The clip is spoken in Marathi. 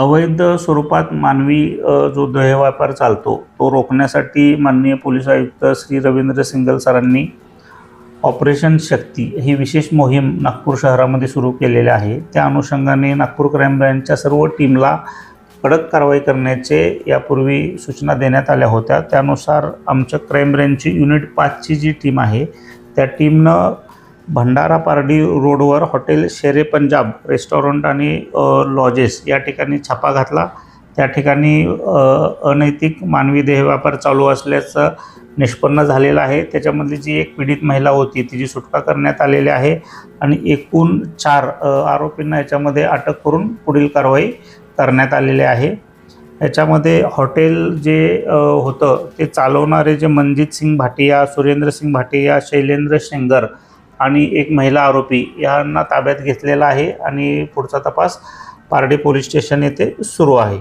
अवैध स्वरूपात मानवी जो देहव्यापार चालतो तो रोखण्यासाठी माननीय पोलीस आयुक्त श्री रवींद्र सिंगल सरांनी ऑपरेशन शक्ती ही विशेष मोहीम नागपूर शहरामध्ये सुरू केलेली आहे. त्या अनुषंगाने नागपूर क्राईम ब्रँचच्या सर्व टीमला कडक कारवाई करण्याचे यापूर्वी सूचना देण्यात आल्या होत्या. त्यानुसार आमच्या क्राईम ब्रँचची युनिट पाचची जी टीम आहे त्या टीमनं भंडारा पारडी रोडवर हॉटेल शेरे पंजाब रेस्टॉरंट आणि लॉजेस या ठिकाणी छापा घातला. त्या ठिकाणी अनैतिक मानवी देहव्यापार चालू असल्याचं निष्पन्न झालेलं आहे. त्याच्यामधली जी एक पीडित महिला होती तिची सुटका करण्यात आलेली आहे आणि एकूण चार आरोपींना याच्यामध्ये अटक करून पुढील कारवाई करण्यात आलेली आहे. याच्यामध्ये हॉटेल जे होतं ते चालवणारे जे मनजित सिंग भाटिया सुरेंद्र सिंग भाटिया शैलेंद्र शेंगर आणि एक महिला आरोपी यांना ताब्यात घेतलेला आहे आणि पुढचा तपास पारडी पोलीस स्टेशन येथे सुरू आहे.